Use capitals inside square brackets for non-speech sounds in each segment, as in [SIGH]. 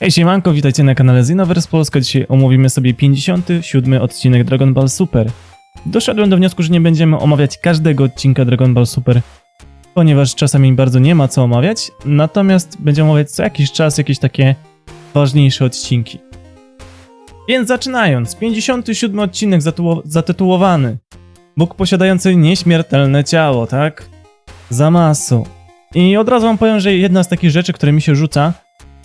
Hej siemanko, witajcie na kanale Xenoverse Polska. Dzisiaj omówimy sobie 57 odcinek Dragon Ball Super. Doszedłem do wniosku, że nie będziemy omawiać każdego odcinka Dragon Ball Super, ponieważ czasami bardzo nie ma co omawiać, natomiast będziemy omawiać co jakiś czas jakieś takie ważniejsze odcinki. Więc zaczynając, 57 odcinek zatytuło- zatytułowany Bóg posiadający nieśmiertelne ciało, tak? Zamasu. I od razu wam powiem, że jedna z takich rzeczy, które mi się rzuca,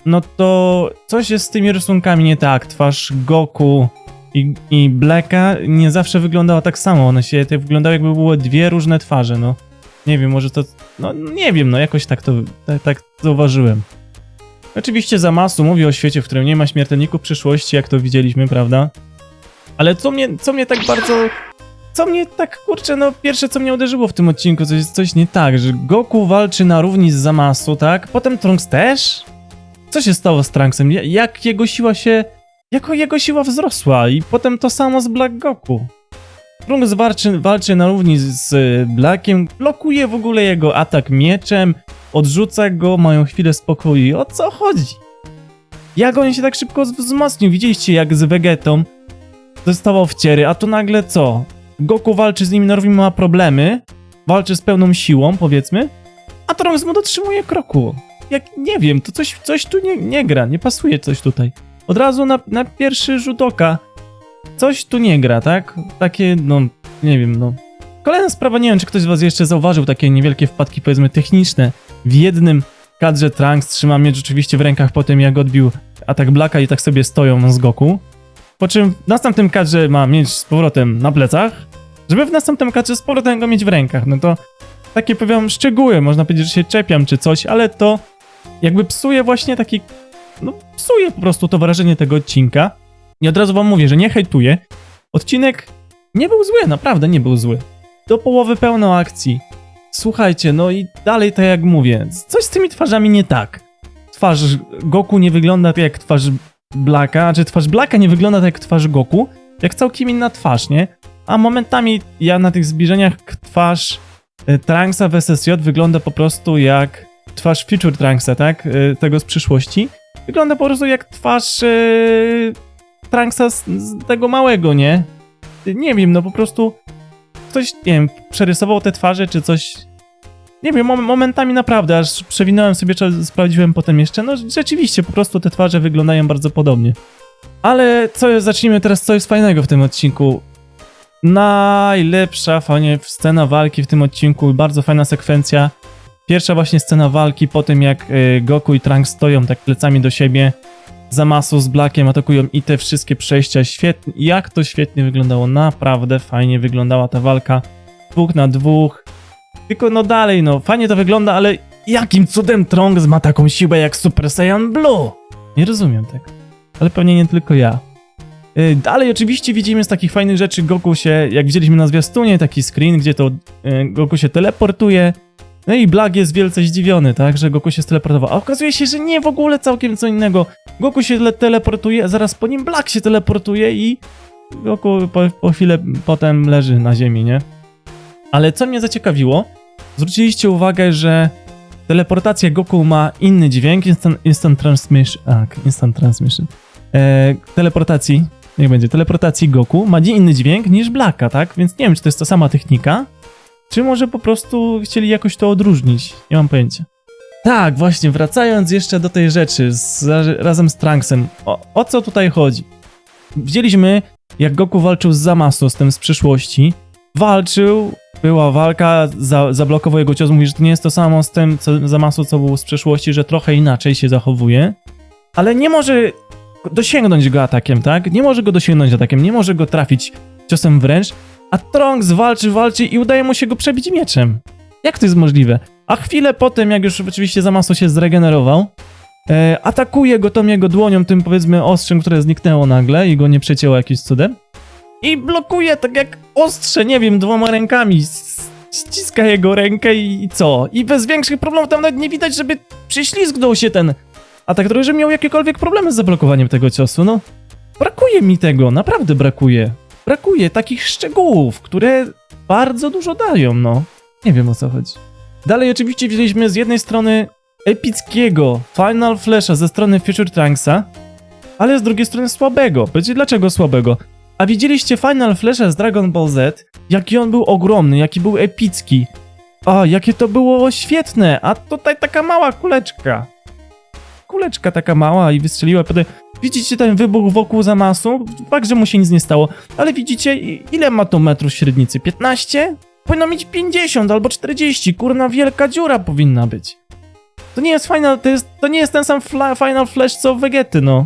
no to coś jest z tymi rysunkami nie tak. Twarz Goku i, i Blacka nie zawsze wyglądała tak samo. One się te wyglądały jakby były dwie różne twarze, no. Nie wiem, może to. No nie wiem, no jakoś tak to tak, tak zauważyłem. Oczywiście Zamasu mówi o świecie, w którym nie ma śmiertelników przyszłości, jak to widzieliśmy, prawda? Ale co mnie, co mnie tak bardzo. Co mnie tak, kurczę, no pierwsze co mnie uderzyło w tym odcinku, coś, coś nie tak, że Goku walczy na równi z Zamasu, tak? Potem Trunks też? Co się stało z Trunksem? Ja- Jak jego siła się... Jak jego siła wzrosła? I potem to samo z Black Goku. Trunks walczy, walczy na równi z Blackiem, blokuje w ogóle jego atak mieczem, odrzuca go, mają chwilę spokoju. O co chodzi? Jak on się tak szybko wz- wzmocnił? Widzieliście jak z Vegetą dostawał wciery, a tu nagle co? Goku walczy z nim równi, ma problemy, walczy z pełną siłą, powiedzmy, a Trunks mu dotrzymuje kroku jak nie wiem, to coś, coś tu nie, nie gra, nie pasuje coś tutaj. Od razu na, na pierwszy rzut oka coś tu nie gra, tak? Takie, no, nie wiem, no. Kolejna sprawa, nie wiem, czy ktoś z was jeszcze zauważył takie niewielkie wpadki, powiedzmy, techniczne. W jednym kadrze Trunks trzyma miecz rzeczywiście w rękach po tym, jak odbił atak Blacka i tak sobie stoją z Goku. Po czym w następnym kadrze ma miecz z powrotem na plecach, żeby w następnym kadrze z powrotem go mieć w rękach. No to takie powiem szczegóły, można powiedzieć, że się czepiam czy coś, ale to jakby psuje właśnie taki, no psuje po prostu to wrażenie tego odcinka. I od razu wam mówię, że nie hejtuję. Odcinek nie był zły, naprawdę nie był zły. Do połowy pełno akcji. Słuchajcie, no i dalej tak jak mówię, coś z tymi twarzami nie tak. Twarz Goku nie wygląda tak jak twarz Blacka, a czy twarz Blacka nie wygląda tak jak twarz Goku, jak całkiem inna twarz, nie? A momentami ja na tych zbliżeniach twarz y, Trunksa w SSJ wygląda po prostu jak twarz Future Trunksa, tak? Y, Tego z przyszłości. Wygląda po prostu jak twarz yy, Trunksa z, z tego małego, nie? Y, Nie wiem, no po prostu ktoś, nie wiem, przerysował te twarze, czy coś... Nie wiem, mom- momentami naprawdę, aż przewinąłem sobie, sprawdziłem potem jeszcze, no rzeczywiście, po prostu te twarze wyglądają bardzo podobnie. Ale co, zacznijmy teraz, co jest fajnego w tym odcinku. Najlepsza fajnie scena walki w tym odcinku, bardzo fajna sekwencja. Pierwsza właśnie scena walki po tym jak y, Goku i Trunks stoją tak plecami do siebie, Zamasu z Blackiem atakują i te wszystkie przejścia. Świetnie, jak to świetnie wyglądało, naprawdę fajnie wyglądała ta walka, dwóch na dwóch, tylko no dalej no, fajnie to wygląda, ale jakim cudem Trunks ma taką siłę jak Super Saiyan Blue? Nie rozumiem tego, ale pewnie nie tylko ja. Y, Dalej oczywiście widzimy z takich fajnych rzeczy. Goku się, jak widzieliśmy na zwiastunie, taki screen, gdzie to y, Goku się teleportuje, no i Blag jest wielce zdziwiony, tak, że Goku się steleportował. A okazuje się, że nie, w ogóle całkiem co innego. Goku się le- teleportuje, a zaraz po nim Blag się teleportuje i Goku po, po chwilę potem leży na ziemi, nie? Ale co mnie zaciekawiło, zwróciliście uwagę, że teleportacja Goku ma inny dźwięk, instant, instant transmission, tak, instant transmission. E, teleportacji, niech będzie, teleportacji Goku ma inny dźwięk niż Blacka, tak? Więc nie wiem, czy to jest ta sama technika, czy może po prostu chcieli jakoś to odróżnić? Nie mam pojęcia. Tak, właśnie, wracając jeszcze do tej rzeczy z, razem z Trunksem. O, o co tutaj chodzi? Widzieliśmy, jak Goku walczył z Zamasu, z tym z przyszłości. Walczył, była walka, za, zablokował jego cios. Mówi, że to nie jest to samo z tym co, Zamasu, co z przeszłości, że trochę inaczej się zachowuje. Ale nie może dosięgnąć go atakiem, tak? Nie może go dosięgnąć atakiem, nie może go trafić ciosem wręcz, a Trunks walczy, walczy i udaje mu się go przebić mieczem. Jak to jest możliwe? A chwilę potem, jak już oczywiście Zamasu się zregenerował, e, atakuje go tą jego dłonią, tym powiedzmy ostrzem, które zniknęło nagle i go nie przecięło jakimś cudem. I blokuje tak jak ostrze, nie wiem, dwoma rękami. Ściska jego rękę i, co? I bez większych problemów tam nawet nie widać, żeby przyślizgnął się ten atak, który miał jakiekolwiek problemy z zablokowaniem tego ciosu, no. Brakuje mi tego, naprawdę brakuje brakuje takich szczegółów, które bardzo dużo dają, no. Nie wiem o co chodzi. Dalej oczywiście widzieliśmy z jednej strony epickiego Final Flasha ze strony Future Trunksa, ale z drugiej strony słabego. Wiecie dlaczego słabego? A widzieliście Final Flasha z Dragon Ball Z? Jaki on był ogromny, jaki był epicki. A, jakie to było świetne, a tutaj taka mała kuleczka. Kuleczka taka mała i wystrzeliła. Potem widzicie ten wybuch wokół zamasu? Fakt, że mu się nic nie stało, ale widzicie ile ma to metrów średnicy? 15? Powinno mieć 50 albo 40, kurna wielka dziura powinna być. To nie jest final, to, jest, to nie jest ten sam fla, Final Flash co Vegety, no.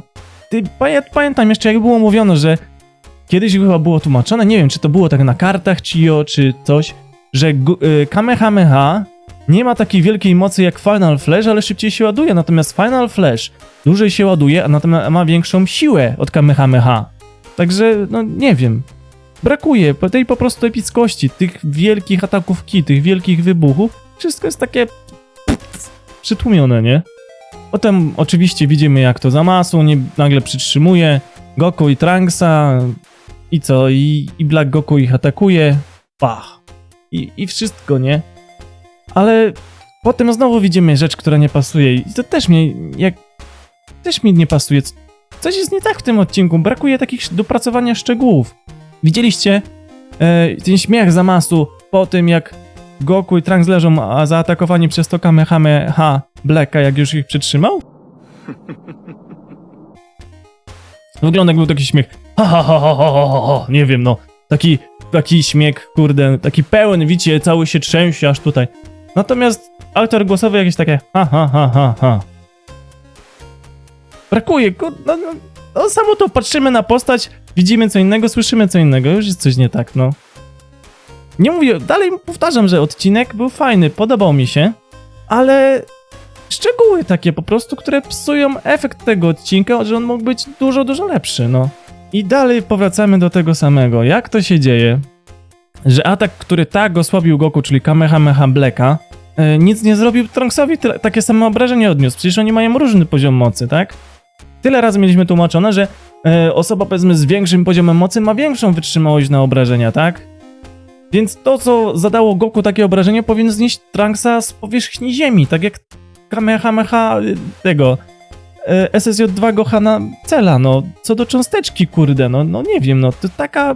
Ty, pamię- pamiętam jeszcze jak było mówione, że kiedyś chyba było tłumaczone, nie wiem czy to było tak na kartach Chio czy coś, że y, Kamehameha nie ma takiej wielkiej mocy jak Final Flash, ale szybciej się ładuje, natomiast Final Flash dłużej się ładuje, a natomiast ma większą siłę od Kamehameha. Także, no nie wiem. Brakuje tej po prostu epickości, tych wielkich ataków ki, tych wielkich wybuchów. Wszystko jest takie przytłumione, nie? Potem oczywiście widzimy jak to Zamasu nie, nagle przytrzymuje Goku i Trunksa i co, i, i Black Goku ich atakuje, pach. I, I wszystko, nie? Ale potem znowu widzimy rzecz, która nie pasuje i to też mnie, jak, też mi nie pasuje. Coś jest nie tak w tym odcinku, brakuje takich dopracowania szczegółów. Widzieliście e, ten śmiech Zamasu po tym, jak Goku i Trunks leżą, a zaatakowani przez to Kamehameha Blacka, jak już ich przytrzymał? [LAUGHS] Wygląda jak był taki śmiech. Ha, ha, ha, ha, ha, ha, ha. Nie wiem, no. Taki, taki śmiech, kurde, taki pełen, widzicie, cały się trzęsie aż tutaj. Natomiast autor głosowy jakieś takie ha, ha, ha, ha, ha. Brakuje, kurde, no, no, no samo to patrzymy na postać, widzimy co innego, słyszymy co innego, już jest coś nie tak, no. Nie mówię, dalej powtarzam, że odcinek był fajny, podobał mi się, ale szczegóły takie po prostu, które psują efekt tego odcinka, że on mógł być dużo, dużo lepszy, no. I dalej powracamy do tego samego. Jak to się dzieje, że atak, który tak osłabił Goku, czyli Kamehameha Blacka, e, nic nie zrobił Trunksowi, takie same obrażenie odniósł. Przecież oni mają różny poziom mocy, tak? Tyle razy mieliśmy tłumaczone, że e, osoba powiedzmy z większym poziomem mocy ma większą wytrzymałość na obrażenia, tak? Więc to, co zadało Goku takie obrażenie, powinno znieść Trunksa z powierzchni ziemi, tak jak Kamehameha y, tego y, SSJ-2 Gohana Cela, no. Co do cząsteczki, kurde, no, no nie wiem, no. To taka...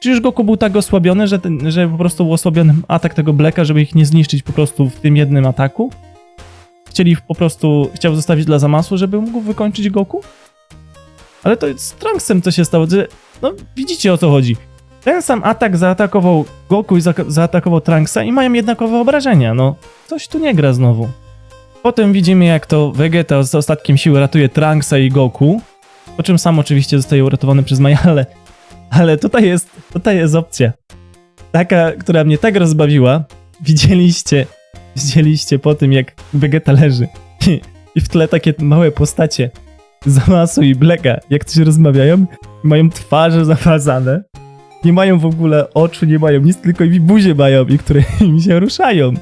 Czyż Goku był tak osłabiony, że, ten, że po prostu był osłabiony atak tego Blacka, żeby ich nie zniszczyć po prostu w tym jednym ataku? Chcieli po prostu... Chciał zostawić dla zamasu, żeby mógł wykończyć Goku? Ale to z Trunksem co się stało, że... No, widzicie o co chodzi. Ten sam atak zaatakował Goku i za zaatakował Trunksa i mają jednakowe obrażenia, no. Coś tu nie gra znowu. Potem widzimy jak to Vegeta z ostatkiem siły ratuje Trunksa i Goku, po czym sam oczywiście zostaje uratowany przez Maja, ale, tutaj jest, tutaj jest opcja. Taka, która mnie tak rozbawiła. Widzieliście, widzieliście po tym jak Vegeta leży [LAUGHS] i w tle takie małe postacie Zamasu i Blacka, jak coś rozmawiają, mają twarze zafazane nie mają w ogóle oczu, nie mają nic, tylko i buzie mają i które [LAUGHS] im się ruszają.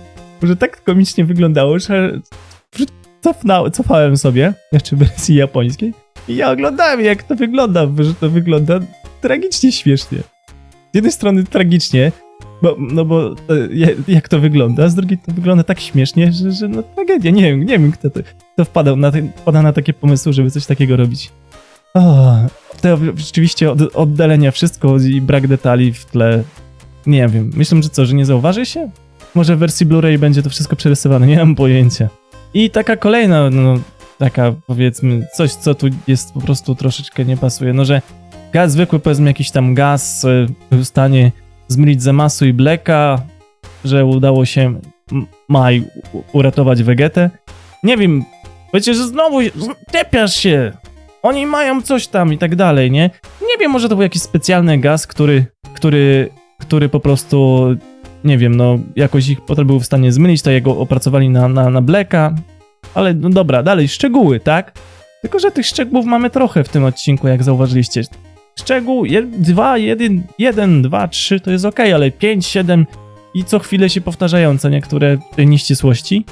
Może tak komicznie wyglądało, że cofnął, cofałem sobie, jeszcze w wersji japońskiej i ja oglądałem jak to wygląda, że to wygląda tragicznie śmiesznie. Z jednej strony tragicznie, bo, no bo e, jak to wygląda, a z drugiej to wygląda tak śmiesznie, że, że no tragedia, nie wiem, nie wiem kto, to, kto wpadał na, te, wpada na takie pomysły, żeby coś takiego robić. O, te rzeczywiście od, oddalenia wszystko i brak detali w tle. Nie wiem. Myślę, że co, że nie zauważy się? Może w wersji Blu-ray będzie to wszystko przerysowane, nie mam pojęcia. I taka kolejna, no, taka powiedzmy, coś co tu jest po prostu troszeczkę nie pasuje. No, że gaz zwykły, powiedzmy jakiś tam gaz y, był w stanie zmylić Zamasu i Blacka, że udało się Maj uratować Vegetę. Nie wiem, wiecie, że znowu czepiasz się, oni mają coś tam i tak dalej, nie? Nie wiem, może to był jakiś specjalny gaz, który, który, który po prostu, nie wiem, no jakoś ich potem był w stanie zmylić, to jego opracowali na, na, na Blacka, ale no dobra, dalej, szczegóły, tak? Tylko, że tych szczegółów mamy trochę w tym odcinku, jak zauważyliście. Szczegół 2, 1, 1, 2, 3 to jest ok, ale 5, 7 i co chwilę się powtarzające niektóre nieścisłości,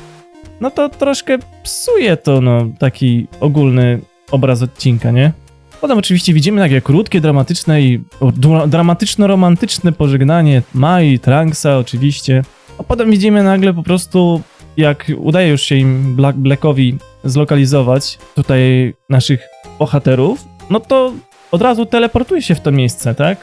no to troszkę psuje to, no, taki ogólny obraz odcinka, nie? Potem oczywiście widzimy takie krótkie, dramatyczne i dramatyczno-romantyczne pożegnanie Mai, Trunksa oczywiście, a potem widzimy nagle po prostu jak udaje już się im Black Blackowi zlokalizować tutaj naszych bohaterów, no to od razu teleportuje się w to miejsce, tak?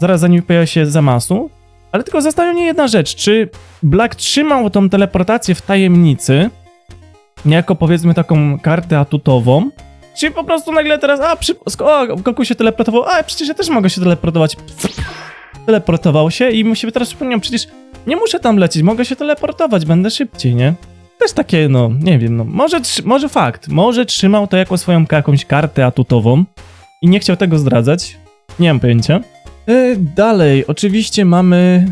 Zaraz za nim pojawia się Zamasu, ale tylko zastanawia mnie jedna rzecz, czy Black trzymał tą teleportację w tajemnicy, jako powiedzmy taką kartę atutową, czy po prostu nagle teraz, a, przy, o, Goku się teleportował, a, przecież ja też mogę się teleportować. Teleportował się i mu się teraz przypomniał, przecież nie muszę tam lecieć, mogę się teleportować, będę szybciej, nie? Też takie, no, nie wiem, no, może, może fakt, może trzymał to jako swoją jakąś kartę atutową i nie chciał tego zdradzać, nie mam pojęcia. E, dalej, oczywiście mamy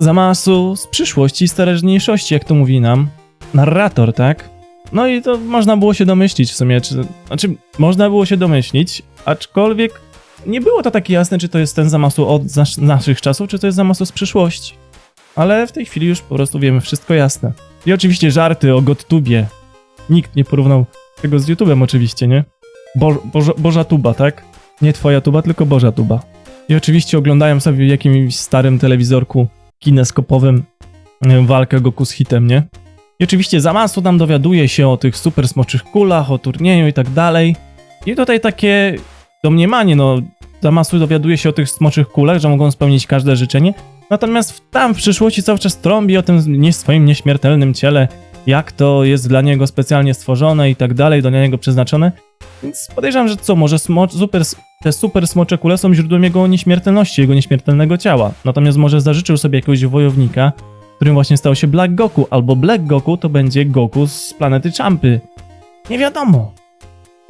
Zamasu z przyszłości, z teraźniejszości, jak to mówi nam narrator, tak? No i to można było się domyślić w sumie, czy, znaczy można było się domyślić, aczkolwiek nie było to takie jasne, czy to jest ten Zamasu od nas- naszych czasów, czy to jest Zamasu z przyszłości. Ale w tej chwili już po prostu wiemy wszystko jasne. I oczywiście żarty o GodTubie. Nikt nie porównał tego z YouTube'em oczywiście, nie? Bo, boża, boża tuba, tak? Nie twoja tuba, tylko Boża tuba. I oczywiście oglądają sobie w jakimś starym telewizorku kineskopowym walkę Goku z hitem, nie? I oczywiście Zamasu tam dowiaduje się o tych super smoczych kulach, o turnieju i tak dalej. I tutaj takie domniemanie, no Zamasu dowiaduje się o tych smoczych kulach, że mogą spełnić każde życzenie. Natomiast tam w przyszłości cały czas trąbi o tym nie swoim nieśmiertelnym ciele, jak to jest dla niego specjalnie stworzone i tak dalej, dla niego przeznaczone. Więc podejrzewam, że co, może super, te super smocze kule są źródłem jego nieśmiertelności, jego nieśmiertelnego ciała. Natomiast może zażyczył sobie jakiegoś wojownika, którym właśnie stał się Black Goku, albo Black Goku to będzie Goku z planety Champy. Nie wiadomo.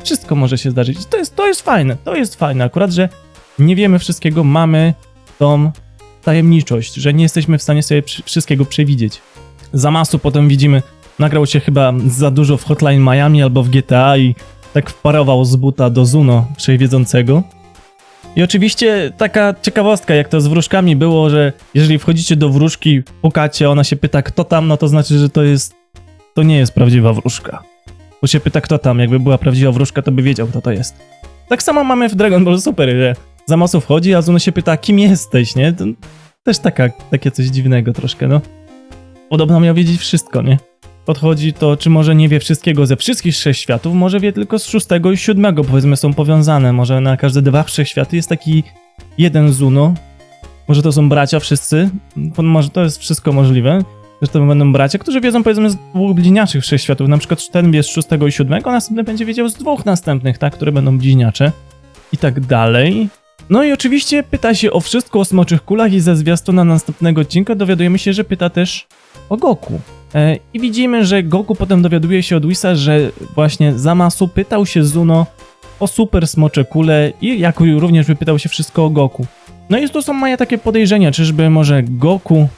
Wszystko może się zdarzyć. To jest, to jest fajne, to jest fajne. Akurat, że nie wiemy wszystkiego, mamy tą tajemniczość, że nie jesteśmy w stanie sobie wszystkiego przewidzieć. Zamasu potem widzimy, nagrał się chyba za dużo w Hotline Miami albo w GTA i tak wparował z buta do Zuno wszechwiedzącego. I oczywiście taka ciekawostka, jak to z wróżkami było, że jeżeli wchodzicie do wróżki, pukacie, ona się pyta kto tam, no to znaczy, że to jest, to nie jest prawdziwa wróżka. Bo się pyta kto tam, jakby była prawdziwa wróżka, to by wiedział kto to jest. Tak samo mamy w Dragon Ball Super, że Zamasu wchodzi, a Zuno się pyta kim jesteś, nie? To też taka, takie coś dziwnego troszkę, no. Podobno miał wiedzieć wszystko, nie? Podchodzi to, czy może nie wie wszystkiego ze wszystkich trzech światów, może wie tylko z szóstego i siódmego, powiedzmy, są powiązane. Może na każde dwa wszechświaty jest taki jeden Zuno. Może to są bracia wszyscy. Może to jest wszystko możliwe. Że to będą bracia, którzy wiedzą powiedzmy z dwóch bliźniaczych wszechświatów. Na przykład ten wie z szóstego i siódmego, następny będzie wiedział z dwóch następnych, tak? Które będą bliźniacze. I tak dalej. No i oczywiście pyta się o wszystko o smoczych kulach i ze zwiastuna następnego odcinka dowiadujemy się, że pyta też o Goku. E, I widzimy, że Goku potem dowiaduje się od Whisa, że właśnie Zamasu pytał się Zuno o super smocze kule i Jaku również wypytał się wszystko o Goku. No i tu są moje takie podejrzenia, czyżby może Goku,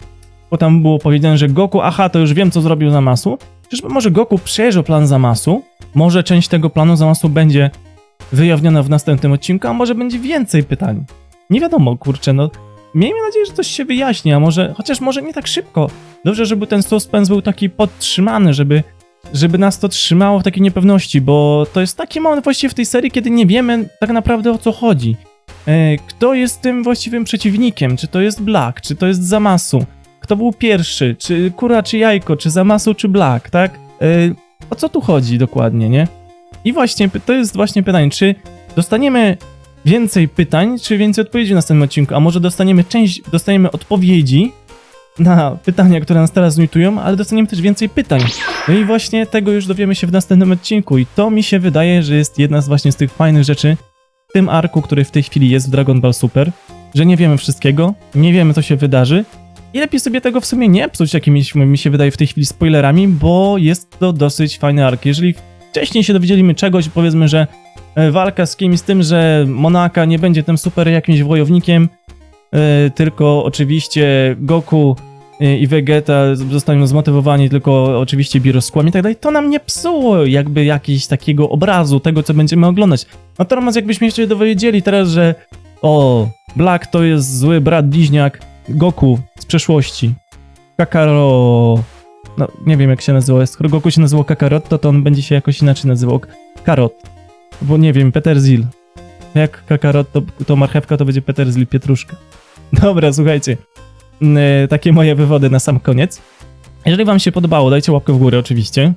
bo tam było powiedziane, że Goku, aha, to już wiem co zrobił Zamasu, czyżby może Goku przejrzał plan Zamasu, może część tego planu Zamasu będzie wyjawniona w następnym odcinku, a może będzie więcej pytań. Nie wiadomo, kurczę, no miejmy nadzieję, że coś się wyjaśni, a może, chociaż może nie tak szybko. Dobrze, żeby ten suspens był taki podtrzymany, żeby, żeby nas to trzymało w takiej niepewności, bo to jest taki moment właściwie w tej serii, kiedy nie wiemy tak naprawdę o co chodzi. E, kto jest tym właściwym przeciwnikiem? Czy to jest Black, czy to jest Zamasu? Kto był pierwszy? Czy Kura, czy Jajko? Czy Zamasu, czy Black, tak? E, o co tu chodzi dokładnie, nie? I właśnie, to jest właśnie pytanie, czy dostaniemy więcej pytań, czy więcej odpowiedzi w następnym odcinku, a może dostaniemy część, dostaniemy odpowiedzi na pytania, które nas teraz nurtują, ale dostaniemy też więcej pytań. No i właśnie tego już dowiemy się w następnym odcinku i to mi się wydaje, że jest jedna z właśnie z tych fajnych rzeczy w tym arku, który w tej chwili jest w Dragon Ball Super, że nie wiemy wszystkiego, nie wiemy co się wydarzy i lepiej sobie tego w sumie nie psuć jakimiś, mi się wydaje w tej chwili spoilerami, bo jest to dosyć fajny ark. Jeżeli wcześniej się dowiedzieliśmy czegoś, powiedzmy, że walka z kimś, z tym, że Monaka nie będzie tym super jakimś wojownikiem, e, tylko oczywiście Goku e, i Vegeta zostaną zmotywowani tylko oczywiście Biroskłam i tak dalej, to nam nie psuło jakby jakiegoś takiego obrazu tego, co będziemy oglądać. Natomiast jakbyśmy jeszcze dowiedzieli teraz, że o, Black to jest zły brat bliźniak Goku z przeszłości. Kakaro... No, nie wiem jak się nazywa. Skoro Goku się nazywał Kakarot, to, to on będzie się jakoś inaczej nazywał. Karot. Bo nie wiem, Peterzil. Jak Kakarot, to, to marchewka, to będzie Peterzil, pietruszka. [LAUGHS] Dobra, słuchajcie. E, Takie moje wywody na sam koniec. Jeżeli wam się podobało, dajcie łapkę w górę oczywiście.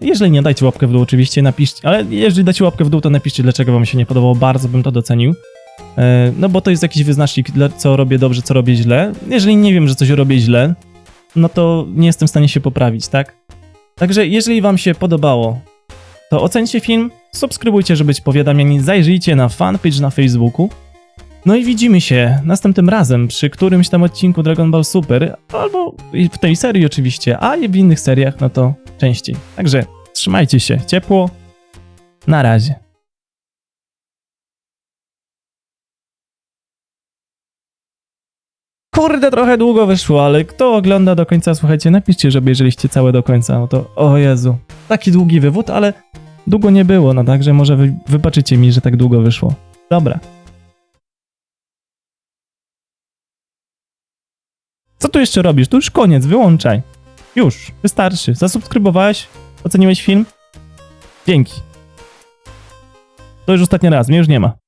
Jeżeli nie, dajcie łapkę w dół oczywiście, napiszcie, ale jeżeli dacie łapkę w dół, to napiszcie, dlaczego wam się nie podobało, bardzo bym to docenił. E, No bo to jest jakiś wyznacznik, co robię dobrze, co robię źle. Jeżeli nie wiem, że coś robię źle, no to nie jestem w stanie się poprawić, tak? Także jeżeli wam się podobało, to ocencie film, subskrybujcie, żeby być powiadamiani, zajrzyjcie na fanpage na Facebooku. No i widzimy się następnym razem przy którymś tam odcinku Dragon Ball Super, albo w tej serii oczywiście, a w innych seriach, no to częściej. Także trzymajcie się ciepło. Na razie. Kurde, trochę długo wyszło, ale kto ogląda do końca, słuchajcie, napiszcie, żeby jeżeliście całe do końca, no to o Jezu, taki długi wywód, ale długo nie było, no także może wy, wybaczycie mi, że tak długo wyszło. Dobra. Co tu jeszcze robisz? Tu już koniec, wyłączaj. Już, wystarczy. Zasubskrybowałeś? Oceniłeś film? Dzięki. To już ostatni raz, mnie już nie ma.